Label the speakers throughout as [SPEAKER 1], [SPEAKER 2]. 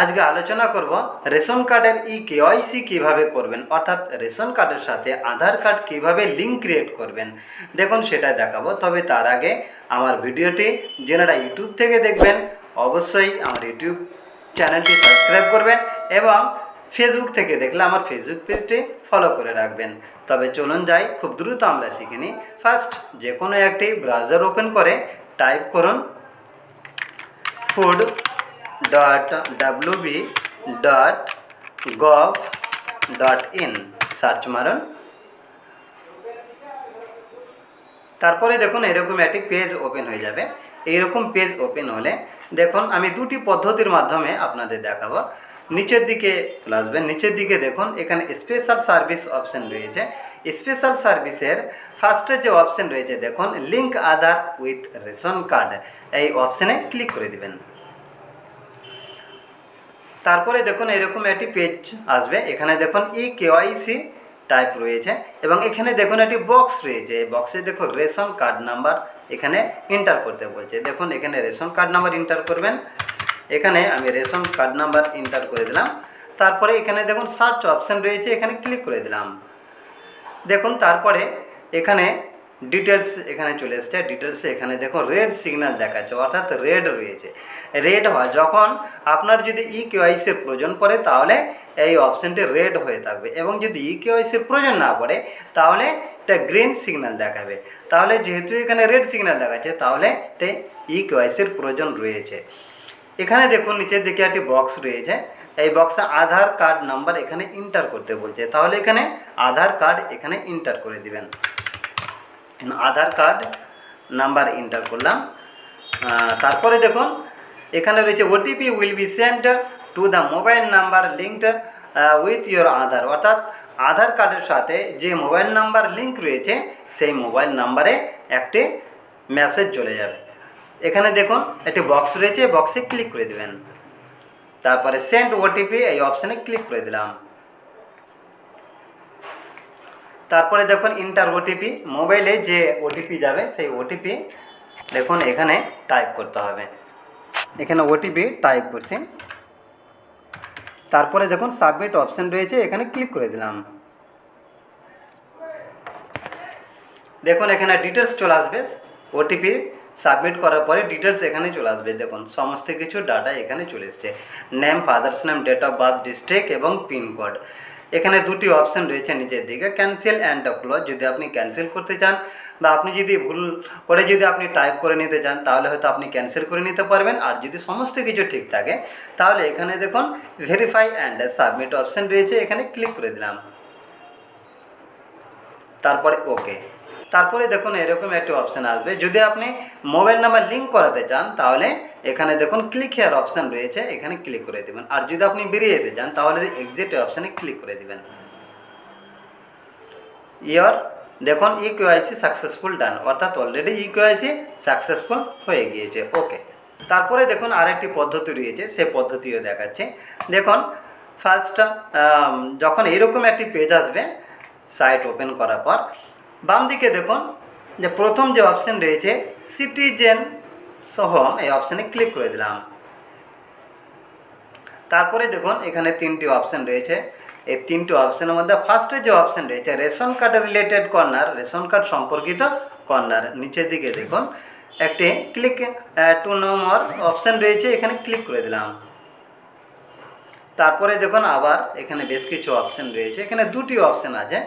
[SPEAKER 1] আজকে আলোচনা করব রেশন কার্ডের ই কেওয়াইসি কীভাবে করবেন, অর্থাৎ রেশন কার্ডের সাথে আধার কার্ড কীভাবে লিঙ্ক ক্রিয়েট করবেন। দেখুন, সেটা দেখাবো। তবে তার আগে আমার ভিডিওটি যেনারা ইউটিউব থেকে দেখবেন, অবশ্যই আমার ইউটিউব চ্যানেলটি সাবস্ক্রাইব করবেন এবং ফেসবুক থেকে দেখলে আমার ফেসবুক পেজটি ফলো করে রাখবেন। তবে চলুন যাই, খুব দ্রুত আমরা শিখে নিই। ফার্স্ট, যে কোনো একটি ব্রাউজার ওপেন করে টাইপ করুন food dot WB dot gov dot in search মারুন। তারপরে দেখুন এরকম একটি পেজ ওপেন হয়ে যাবে। এইরকম পেজ ওপেন হলে দেখুন আমি দুটি পদ্ধতির মাধ্যমে আপনাদের দেখাবো। নিচের দিকে চলে আসবেন। নিচের দিকে দেখুন, এখানে স্পেশাল সার্ভিস অপশন রয়েছে। স্পেশাল সার্ভিসের ফার্স্টে যে অপশন রয়েছে, দেখুন link Aadhaar with ration card এই অপশানে ক্লিক করে দিবেন। তারপরে দেখুন এরকম একটি পেজ আসবে। এখানে দেখুন ই কেওয়াইসি টাইপ রয়েছে এবং এখানে দেখুন একটি বক্স রয়েছে। এই বক্সে দেখুন রেশন কার্ড নাম্বার এখানে এন্টার করতে বলছে। দেখুন এখানে রেশন কার্ড নাম্বার এন্টার করবেন। এখানে আমি রেশন কার্ড নাম্বার এন্টার করে দিলাম। তারপরে এখানে দেখুন সার্চ অপশান রয়েছে। এখানে ক্লিক করে দিলাম। দেখুন তারপরে এখানে ডিটেলস এখানে চলে এসছে। ডিটেলসে এখানে দেখুন রেড সিগন্যাল দেখাচ্ছে, অর্থাৎ রেড রয়েছে। রেড হয় যখন আপনার যদি ই কেওয়াইসির প্রয়োজন পড়ে, তাহলে এই অপশানটি রেড হয়ে থাকবে। এবং যদি ই কেওয়াইসির প্রয়োজন না পড়ে, তাহলে এটা গ্রিন সিগন্যাল দেখাবে। তাহলে যেহেতু এখানে রেড সিগন্যাল দেখাচ্ছে, তাহলে এটা ই কেওয়াইসির প্রয়োজন রয়েছে। এখানে দেখুন, নিচের দিকে একটি বক্স রয়েছে। এই বক্সে আধার কার্ড নাম্বার এখানে ইন্টার করতে বলছে। তাহলে এখানে আধার কার্ড এখানে ইন্টার করে দিবেন। আধার কার্ড, নাম্বার এন্টার করলাম। তারপরে দেখুন, এখানে রয়েছে OTP will be send to the mobile number linked with your Aadhaar. অর্থাৎ আধার কার্ডের সাথে যে মোবাইল নাম্বার লিঙ্ক রয়েছে, সেই মোবাইল নাম্বারে একটি মেসেজ চলে যাবে। এখানে দেখুন, একটি বক্স রয়েছে বক্সে ক্লিক করে দেবেন। তারপরে সেন্ড ওটিপি এই অপশানে ক্লিক করে দিলাম। তারপরে দেখুন ইন্টার ওটিপি মোবাইলে যে ওটিপি যাবে, সেই ওটিপি দেখুন এখানে টাইপ করতে হবে। এখানে ওটিপি টাইপ করছি। তারপরে দেখুন সাবমিট অপশান রয়েছে, এখানে ক্লিক করে দিলাম। দেখুন এখানে ডিটেলস চলে আসবে। ওটিপি সাবমিট করার পরে ডিটেলস এখানে চলে আসবে। দেখুন সমস্ত কিছু ডাটা এখানে চলে এসছে। Name father's name date of birth district এবং পিনকোড এখানে দুটি অপশান রয়েছে নিচের দিকে ক্যান্সেল অ্যান্ড ক্লোজ যদি আপনি ক্যান্সেল করতে চান বা আপনি যদি ভুল করে যদি আপনি টাইপ করে নিতে চান, তাহলে হয়তো আপনি ক্যান্সেল করে নিতে পারবেন। আর যদি সমস্ত কিছু ঠিক থাকে, তাহলে এখানে দেখুন ভেরিফাই অ্যান্ড সাবমিট অপশান রয়েছে। এখানে ক্লিক করে দিলাম। তারপরে ওকে তারপরে দেখুন এরকম একটি অপশান আসবে। যদি আপনি মোবাইল নাম্বার লিঙ্ক করাতে চান, তাহলে এখানে দেখুন ক্লিক হেয়ার অপশান রয়েছে, এখানে ক্লিক করে দেবেন। আর যদি আপনি বেরিয়ে যেতে চান, তাহলে এক্সিট অপশানে ক্লিক করে দেবেন। ইয়ার দেখুন ই কেওয়াইসি সাকসেসফুল ডান অর্থাৎ অলরেডি ই কেওয়াইসি সাকসেসফুল হয়ে গিয়েছে। ওকে তারপরে দেখুন আরেকটি পদ্ধতি রয়েছে, সে পদ্ধতিও দেখাচ্ছে। দেখুন ফার্স্ট যখন এরকম একটি পেজ আসবে সাইট ওপেন করার পর বাম দিকে দেখুন যে প্রথম যে অপশান রয়েছে সিটিজেন সহ এই অপশানে ক্লিক করে দিলাম। তারপরে দেখুন, এখানে তিনটি অপশান রয়েছে। এই তিনটি অপশানের মধ্যে ফার্স্টে যে অপশান রয়েছে, ration card related corner ration card সম্পর্কিত কর্নার নিচের দিকে দেখুন, একটি ক্লিক টু নম্বর অপশান রয়েছে, এখানে ক্লিক করে দিলাম। তারপরে দেখুন, আবার এখানে বেশ কিছু অপশান রয়েছে। এখানে দুটি অপশান আছে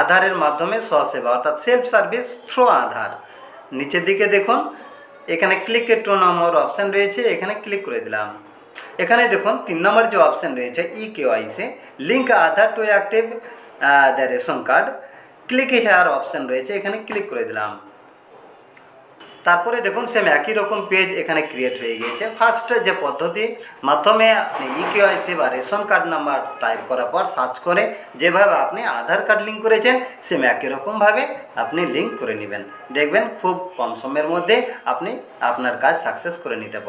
[SPEAKER 1] আধারের মাধ্যমে স্বসেবা অর্থাৎ সেলফ সার্ভিস থ্রু আধার। নিচের দিকে দেখুন এখানে ক্লিক টু নম্বর অপশান রয়েছে, এখানে ক্লিক করে দিলাম। এখানে দেখুন, তিন নম্বর যে অপশান রয়েছে e KYC link Aadhaar to active the ration card click here option রয়েছে, এখানে ক্লিক করে দিলাম। তারপরে দেখুন সেম একই রকম পেজ এখানে ক্রিয়েট হয়ে গিয়েছে। ফার্স্ট যে পদ্ধতি, মাধ্যমে আপনি ইকেওয়াইসি বা রেশন কার্ড নাম্বার টাইপ করার পর সার্চ করে যেভাবে আপনি আধার কার্ড লিঙ্ক করেছেন সেম একই রকমভাবে আপনি লিঙ্ক করে নেবেন। দেখবেন খুব কম সময়ের মধ্যে আপনি আপনার কাজ সাকসেস করে নিতে পারবেন।